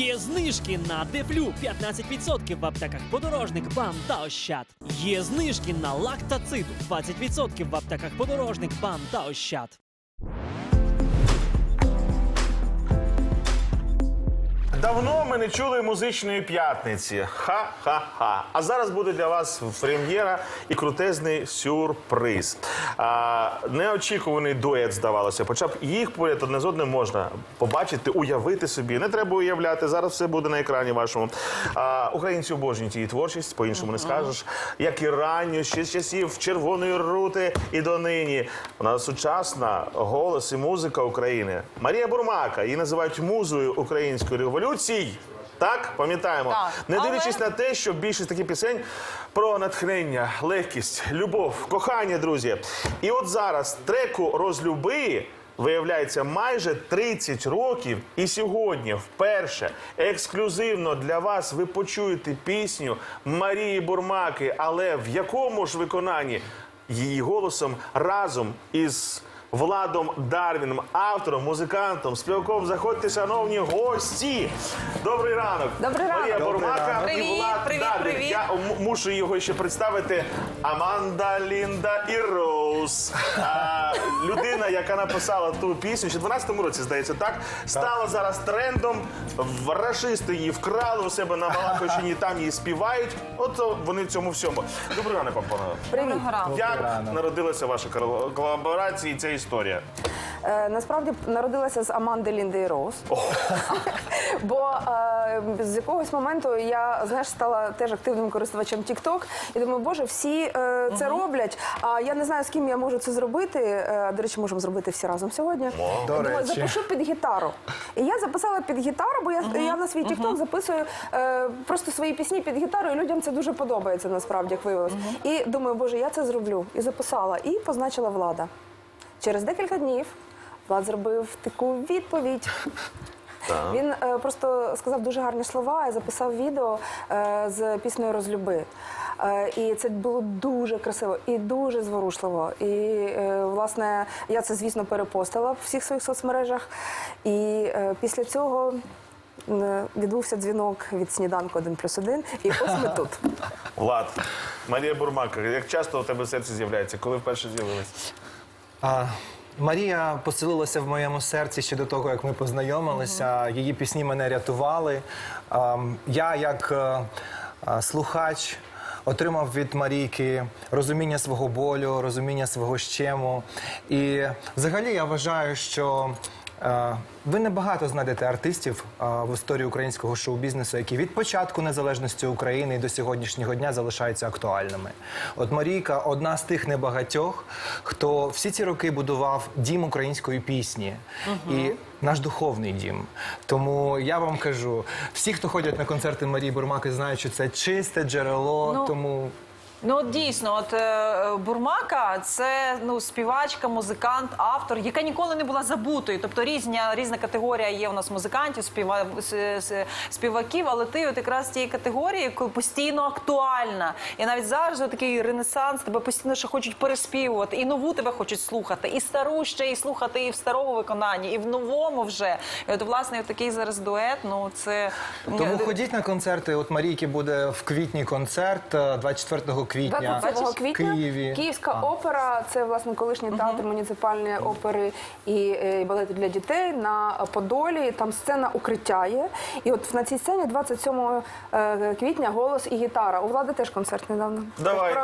Є знижки на дефлю 15% в аптеках подорожник, бам та ощад. Є знижки на лактацид 20% в аптеках подорожник, бам та ощад. Давно ми не чули музичної п'ятниці. Ха-ха-ха. А зараз буде для вас прем'єра і крутезний сюрприз. А, неочікуваний дует, здавалося. Хоча б їх поряд одне з одним можна побачити, уявити собі. Не треба уявляти. Зараз все буде на екрані вашому. А, українці обожнюють її творчість, по-іншому не скажеш. Як і ранню, ще з часів червоної рути і донині. Вона сучасна голос і музика України. Марія Бурмака. Її називають музою української революції. Так, пам'ятаємо, Так, не але- дивлячись на те, що більшість таких пісень про натхнення, легкість, любов, кохання, друзі. І от зараз треку розлюби. Виявляється, майже 30 років, і сьогодні вперше ексклюзивно для вас ви почуєте пісню Марії Бурмаки, але в якому ж виконанні? Її голосом разом із Владом Дарвіном, автором, музикантом, співаком. Заходьте, шановні гості. Добрий ранок. Добрий ранок. Марія Добрий Бурмака ранок. і Привіт, Влад привіт, Дарвін. привіт. Я м- мушу його ще представити. Аманда, Лінда і Роуз. А, людина, яка написала ту пісню, ще в 12-му році, здається, так, стала зараз трендом. В- Рашисти її вкрали у себе на Балакощині, там її співають. От о, вони в цьому всьому. Добрий ранок, вам, пане. Привіт. Як народилася ваша колаборація і ця історія? Е, насправді народилася з Аманди Лінди Роуз. Бо е, з якогось моменту я знаєш стала теж активним користувачем TikTok і думаю, боже, всі е, це роблять. А я не знаю, з ким я можу це зробити. Е, до речі, можемо зробити всі разом сьогодні. До Думаю, речі. запишу під гітару. І я записала під гітару, бо я, я на свій TikTok записую е, просто свої пісні під гітару, і людям це дуже подобається насправді, як виявилось. І думаю, боже, я це зроблю. І записала, і позначила влада. Через декілька днів Влад зробив таку відповідь. Він е, просто сказав дуже гарні слова і записав відео е, з піснею Розлюби. Е, і це було дуже красиво і дуже зворушливо. І е, власне я це, звісно, перепостила в всіх своїх соцмережах. І е, після цього. е, Відбувся дзвінок від сніданку 1 плюс 1, і ось ми тут. Влад, Марія Бурмака, як часто у тебе серце з'являється? Коли вперше з'явилась? А, Марія поселилася в моєму серці ще до того, як ми познайомилися. Її пісні мене рятували. А, я, як е, е, слухач, отримав від Марійки розуміння свого болю, розуміння свого щему. І взагалі я вважаю, що. Е, Ви небагато знайдете артистів е, в історії українського шоу-бізнесу, які від початку незалежності України і до сьогоднішнього дня залишаються актуальними. От Марійка одна з тих небагатьох, хто всі ці роки будував дім української пісні і наш духовний дім. Тому я вам кажу, всі, хто ходять на концерти Марії Бурмаки, знають, що це чисте джерело. Ну, тому Ну от дійсно, от е, Бурмака це ну співачка, музикант, автор, яка ніколи не була забутою. Тобто різня різна категорія є у нас музикантів, співа, с- с- співаків, але ти от якраз з тієї категорії, постійно актуальна. І навіть зараз от такий ренесанс, тебе постійно ще хочуть переспівувати, і нову тебе хочуть слухати, і стару ще і слухати і в старому виконанні, і в новому вже. І от власне от такий зараз дует. Ну це Тому ходіть на концерти. От Марійки буде в квітні концерт е, 24 квітня 27 квітня Києві. Київська опера це власне колишній театр муніципальної опери і е, балету для дітей на Подолі. Там сцена укриття є. І от на цій сцені 27 е, квітня голос і гітара. У влади теж концерт недавно. Давай.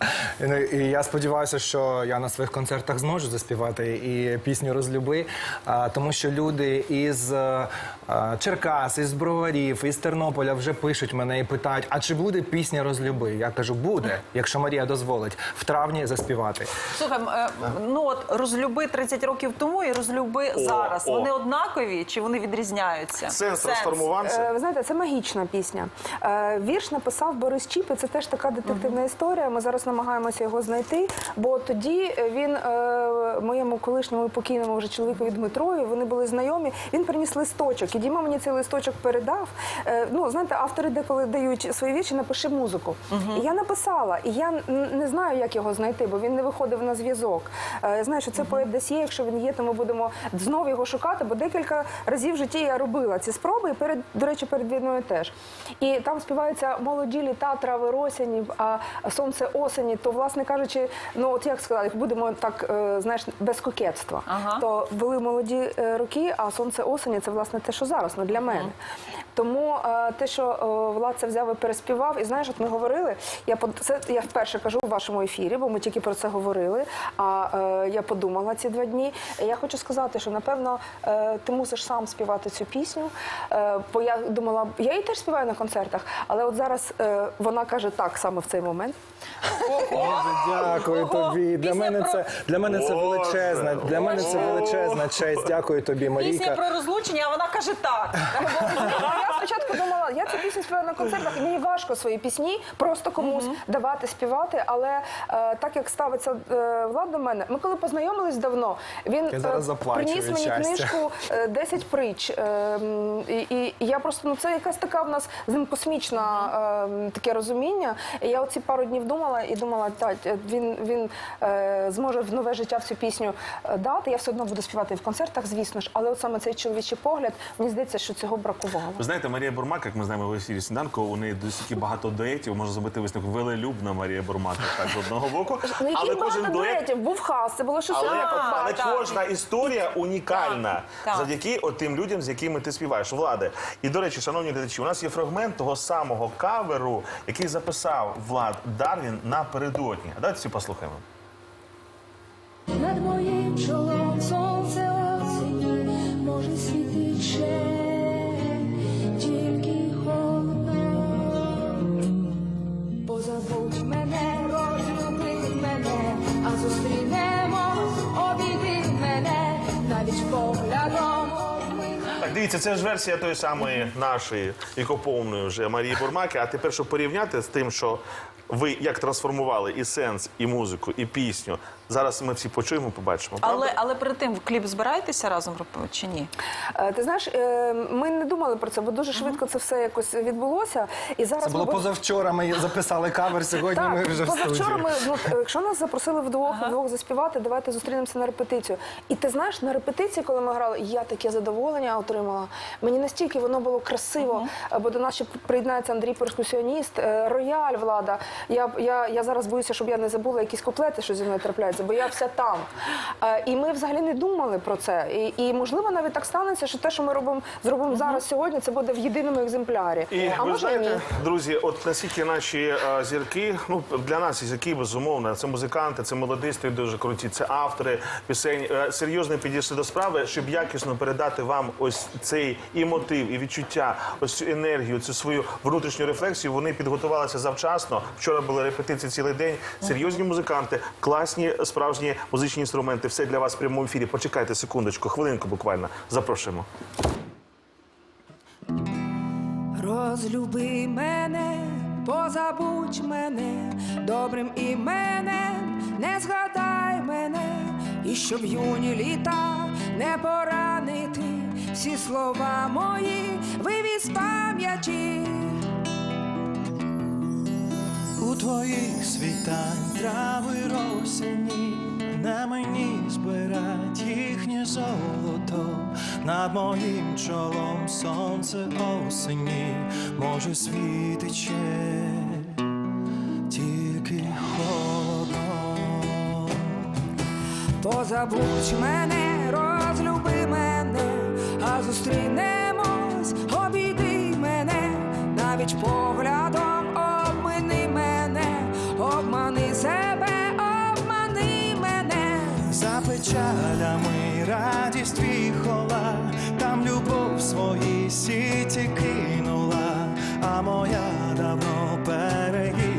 Ну, І я сподіваюся, що я на своїх концертах зможу заспівати і пісню розлюби, а, тому що люди із е, е, Черкас, із Броварів, із Тернополя вже пишуть мене і питають: а чи буде пісня розлюби? Я кажу, буде, якщо Марія дозволить в травні заспівати. Слухай, е, ну от розлюби 30 років тому і розлюби зараз. о. Вони однакові чи вони відрізняються? Сенс трансформувався. Е, Ви знаєте, це магічна пісня. Е, Вірш написав Борис Чіп, і це теж така детективна історія. Ми зараз намагаємося його знайти, бо тоді він е, моєму колишньому покійному вже чоловікові Дмитрові, вони були знайомі. Він приніс листочок, і Діма мені цей листочок передав. Е, ну, знаєте, автори деколи дають свої вірші, напиши музику. І я написала, і я не знаю, як його знайти, бо він не виходив на зв'язок. Е, я знаю, що це поет десь є. Якщо він є, то ми будемо знову його шукати, бо декілька разів в житті я робила ці спроби, і перед, до речі, перед війною теж. І там співаються молоді літа, трави осені, а сонце осені. То, власне кажучи, ну от як сказати, будемо так, е, знаєш, без кокетства. Ага. То були молоді е, роки, а сонце осені це власне те, що зараз, ну для мене. Тому е, те, що Влад це взяв і переспівав, і знаєш, от ми говорили. Я це я вперше кажу у вашому ефірі, бо ми тільки про це говорили. А я подумала ці два дні. Я хочу сказати, що напевно ти мусиш сам співати цю пісню. Бо я думала, я її теж співаю на концертах, але от зараз вона каже так саме в цей момент. Боже, дякую тобі. Для мене це для мене це величезна. Для мене це величезна честь. Дякую тобі, Пісня про розлучення, а вона каже так. Спочатку думала, я цю пісню співаю на концертах, і мені важко свої пісні просто комусь давати співати. Але е, так як ставиться е, влад до мене, ми коли познайомились давно, він е, приніс мені книжку е, «10 притч. Е, і, я просто ну це якась така в нас з ним космічна е, таке розуміння. І я оці пару днів думала і думала, так, він, він зможе в нове життя в цю пісню дати. Я все одно буду співати в концертах, звісно ж, але от саме цей чоловічий погляд, мені здається, що цього бракувало. Ви знаєте, Марія Бурмак, як ми знаємо в ефірі сніданку, у неї досить багато дуетів. Можна зробити висновок велелюбна Марія Бурмак, так з одного боку. Ну, які Але багато кожен дует дуетів, був хас, це було щось Але, але кожна історія унікальна Так. завдяки от тим людям, з якими ти співаєш. Влади. І до речі, шановні глядачі, у нас є фрагмент того самого каверу, який записав Влад Дарвін напередодні. А Давайте всі послухаємо. Над моїм чолом сонце осені може світить ще тільки. Позабудь мене, розлюби мене, а зустрінемось, обійди мене, навіть поглядом. Дивіться, це ж версія тої самої нашої вікоповної вже Марії Бурмаки. А тепер, щоб порівняти з тим, що ви як трансформували і сенс, і музику, і пісню. Зараз ми всі почуємо, побачимо. Але, правда? але перед тим в кліп збираєтеся разом робити чи ні? Е, Ти знаєш, е, ми не думали про це, бо дуже швидко це все якось відбулося. І зараз Це було ми позавчора. Ми записали кавер. Сьогодні ми вже в позавчора студії. ми, ну, е, якщо нас запросили вдвох, вдвох заспівати, давайте зустрінемося на репетицію. І ти знаєш, на репетиції, коли ми грали, я таке задоволення отримала. Мені настільки воно було красиво, е, бо до нас ще приєднається Андрій перкусіоніст, е, рояль влада. Я, я, я зараз боюся, щоб я не забула якісь куплети, що зі мною трапляються, бо я вся там. Е, І ми взагалі не думали про це. І, і можливо навіть так станеться, що те, що ми робимо, зробимо зараз сьогодні, це буде в єдиному екземплярі. І а ви може знаєте, ні. друзі, от наскільки наші е, зірки, ну для нас зірки, безумовно, це музиканти, це молодисти дуже круті, це автори пісень, е, серйозно підійшли до справи, щоб якісно передати вам ось цей і мотив, і відчуття, ось цю енергію, цю свою внутрішню рефлексію. Вони підготувалися завчасно. Вчора були репетиції цілий день. Серйозні музиканти, класні справжні музичні інструменти. Все для вас в прямому ефірі. Почекайте секундочку, хвилинку буквально. Запрошуємо. Розлюби мене, позабудь мене, добрим іменем не згадай мене, і щоб юні літа не поранити, всі слова мої вивіз пам'яті. Твоїх світань. Трави росені, на мені збирать. Їхнє золото, над моїм чолом. Сонце осені, може світить ще тільки холодно. Позабудь мене, розлюби мене, а зустрінемось, обійди мене, навіть поглядом печалями радість віхола, там любов свої сіті кинула, а моя давно переїхала